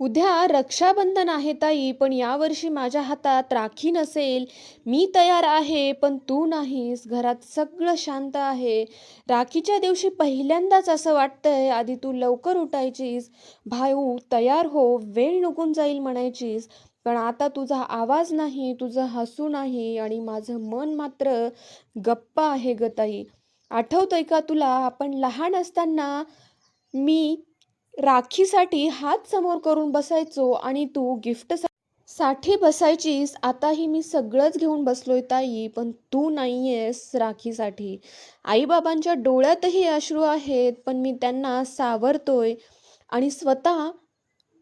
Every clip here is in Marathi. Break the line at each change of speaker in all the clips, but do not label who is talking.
उद्या रक्षाबंधन आहे ताई, पण यावर्षी माझ्या हातात राखी नसेल. मी तयार आहे, पण तू नाहीस. घरात सगळं शांत आहे. राखीच्या दिवशी पहिल्यांदाच असं वाटतंय, आधी तू लवकर उठायचीस. भाऊ तयार हो, वेळ निघून जाईल म्हणायचीस. पण आता तुझा आवाज नाही, तुझं हसू नाही आणि माझं मन मात्र गप्प आहे गं ताई. आठवतंय का तुला आपण लहान असताना मी राखीसाठी हात समोर करून बसायचो आणि तू गिफ्टसाठी बसायचीस. आताही मी सगळंच घेऊन बसलोय ताई, पण तू नाहीयेस राखीसाठी. आई-बाबांच्या डोळ्यातही अश्रू आहेत, पण मी त्यांना सावरतोय आणि स्वतः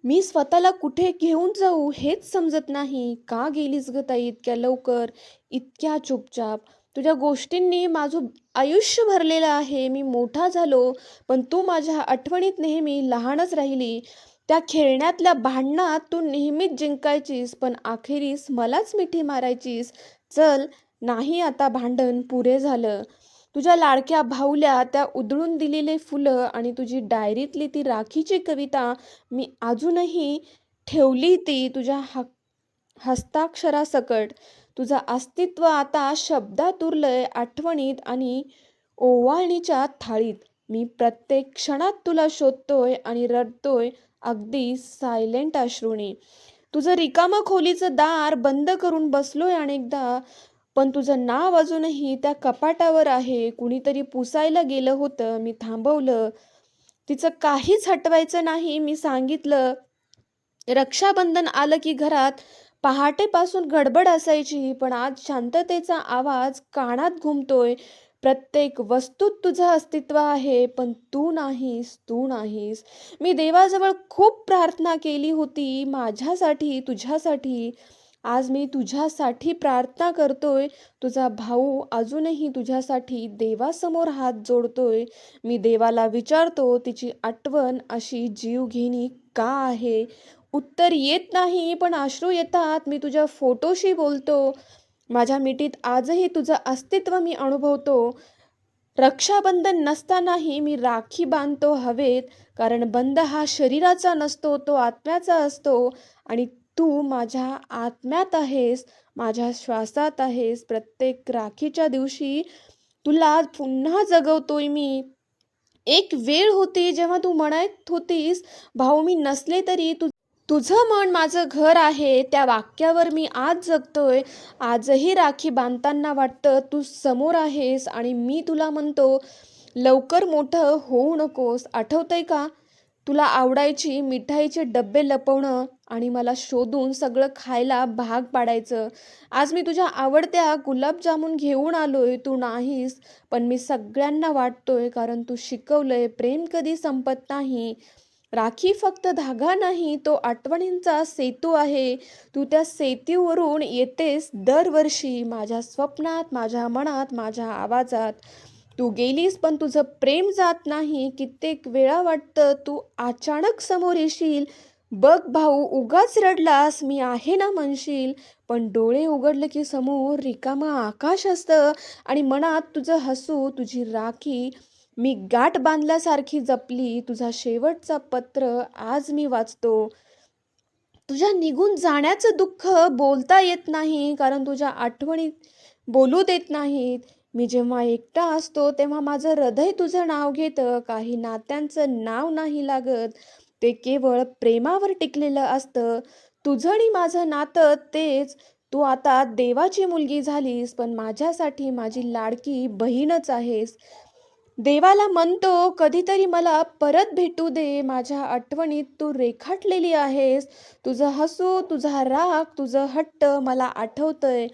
मी स्वतःला कुठे घेऊन जाऊ हेच समजत नाही. का गेलीस ग ताई इतक्या लवकर, इतक्या चुपचाप? तुझ्या गोष्टींनी माझं आयुष्य भरलेलं आहे. मी मोठा झालो, पण तू माझ्या आठवणीत नेहमी लहानच राहिली. त्या खेळण्यातल्या भांडणात तू नेहमीच जिंकायचीस, पण अखेरीस मलाच मिठी मारायचीस. चल, नाही आता भांडण, पुरे झालं. तुझ्या लाडक्या भाऊल्या, त्या उधळून दिलेले फुलं आणि तुझी डायरीतली ती राखीची कविता मी अजूनही ठेवली ती तुझ्या हा हस्ताक्षरासकट. तुझं अस्तित्व आता शब्दात उरलंय, आठवणीत आणि ओवाळणीच्या थाळीत. मी प्रत्येक क्षणात तुला शोधतोय आणि रडतोय अगदी सायलेंट अश्रुणी तुझं रिकामं खोलीचं दार बंद करून बसलोय अनेकदा, पण तुझं नाव अजूनही त्या कपाटावर आहे. कुणीतरी पुसायला गेलं होतं, मी थांबवलं. तिचं काहीच हटवायचं नाही, मी सांगितलं. रक्षाबंधन आलं की घरात पहाटेपासून गडबड असायची, पण आज शांततेचा आवाज कानात घुमतोय. प्रत्येक वस्तूत तुझं अस्तित्व आहे, पण तू नाहीस, तू नाहीस. मी देवाजवळ खूप प्रार्थना केली होती माझ्यासाठी, तुझ्यासाठी. आज मी तुझ्यासाठी प्रार्थना करतोय. तुझा भाऊ अजूनही तुझ्यासाठी देवासमोर हात जोडतोय. मी देवाला विचारतो, तिची आठवण अशी जीवघेणी का आहे? उत्तर येत नाही, पण अश्रू येतात. मी तुझ्या फोटोशी बोलतो. माझ्या मिठीत आजही तुझं अस्तित्व मी अनुभवतो. रक्षाबंधन नसतानाही मी राखी बांधतो हवेत, कारण बंध हा शरीराचा नसतो, तो आत्म्याचा असतो आणि तू माझ्या आत्म्यात आहेस, माझ्या श्वासात आहेस. प्रत्येक राखीच्या दिवशी तुला पुन्हा जगवतोय मी. एक वेळ होती जेव्हा तू म्हणत होतीस, भाऊ मी नसले तरी तू तुझं मन माझं घर आहे. त्या वाक्यावर मी आज जगतोय. आजही राखी बांधताना वाटतं तू समोर आहेस आणि मी तुला म्हणतो, लवकर मोठं होऊ नकोस. आठवतंय का? तुला आवडायची मिठाईचे डब्बे लपवणं आणि मला शोधून सगळं खायला भाग पाडायचं. आज मी तुझ्या आवडत्या गुलाबजामुन घेऊन आलोय, तू नाहीस. पण मी सगळ्यांना वाटतोय, कारण तू शिकवलंय प्रेम कधी संपत नाही. राखी फक्त धागा नाही, तो आठवणींचा सेतू आहे. तू त्या सेतूवरून येतेस दरवर्षी, माझ्या स्वप्नात, माझ्या मनात, माझ्या आवाजात. तू गेलीस, पण तुझं प्रेम जात नाही. कित्येक वेळा वाटतं तू अचानक समोर येशील. बघ भाऊ, उगाच रडलास, मी आहे ना म्हणशील. पण डोळे उघडले की समोर रिकामा आकाश असतं आणि मनात तुझं हसू, तुझी राखी मी गाठ बांधल्यासारखी जपली. तुझा शेवटचा पत्र आज मी वाचतो. तुझ्या निघून जाण्याचं दुःख बोलता येत नाही, कारण तुझ्या आठवणीत बोलू देत नाहीत. मी जेव्हा एकटा असतो, तेव्हा माझं हृदय तुझं नाव घेतं. काही नात्यांचं नाव नाही लागत, ते केवळ प्रेमावर टिकलेलं असतं. तुझं आणि माझं नातं तेच. तू आता देवाची मुलगी झालीस, पण माझ्यासाठी माझी लाडकी बहीणच आहेस. देवाला म्हणतो, कधीतरी मला परत भेटू दे. माझ्या आठवणीत तू रेखाटलेली आहेस. तुझं हसू, तुझा राग, तुझं हट्ट मला आठवतंय.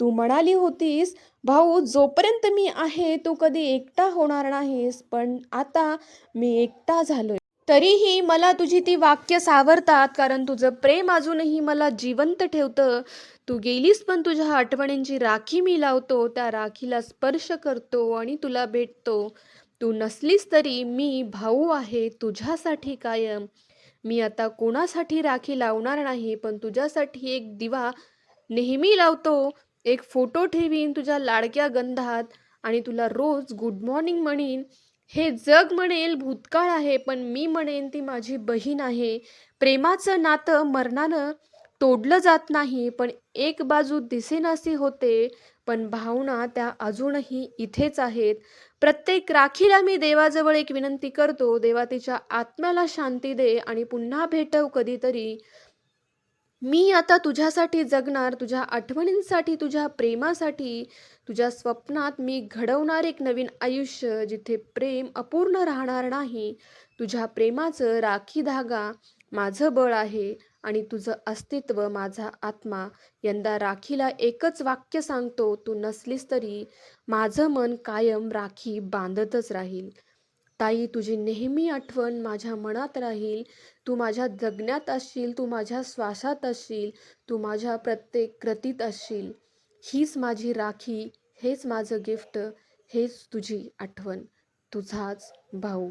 तू म्हणाली होतीस, भाऊ जोपर्यंत मी आहे, तू कधी एकटा होणार नाहीस. पण आता मी एकटा झालोय. तरीही मला तुझी ती वाक्य सावरतात, कारण तुझं प्रेम अजूनही मला जिवंत ठेवतं. तू गेलीस, पण तुझ्या आठवणींची राखी मी लावतो. त्या राखीला स्पर्श करतो आणि तुला भेटतो. तू नसलीस तरी मी भाऊ आहे तुझ्यासाठी कायम. मी आता कोणासाठी राखी लावणार नाही, पण तुझ्यासाठी एक दिवा नेहमी लावतो. एक फोटो ठेवीन तुझ्या लाडक्या गंधात आणि तुला रोज गुड मॉर्निंग म्हणीन. हे जग म्हणेल भूतकाळ आहे पण मी म्हणेन ती माझी बहीण आहे. प्रेमाचं नातं मरणानं तोडलं जात नाही पण एक बाजू दिसेनासी होते पण भावना त्या अजूनही इथेच आहेत. प्रत्येक राखीला मी देवाजवळ एक विनंती करतो देवा तिच्या आत्म्याला शांती दे आणि पुन्हा भेटव कधीतरी. मी आता तुझ्यासाठी जगणार तुझ्या आठवणींसाठी तुझ्या प्रेमासाठी तुझ्या स्वप्नात मी घडवणार एक नवीन आयुष्य जिथे प्रेम अपूर्ण राहणार नाही. तुझ्या प्रेमाचं राखी धागा माझं बळ आहे आणि तुझं अस्तित्व माझा आत्मा. यंदा राखीला एकच वाक्य सांगतो तू नसलीस तरी माझं मन कायम राखी बांधतच राहील. ताई तुझी नेहमी आठवण माझ्या मनात राहील. तू माझ्या जगण्यात असशील तू माझ्या श्वासात असशील तू माझ्या प्रत्येक कृतीत असशील. हीच माझी राखी हेच माझं गिफ्ट हेच तुझी आठवण. तुझाच भाऊ.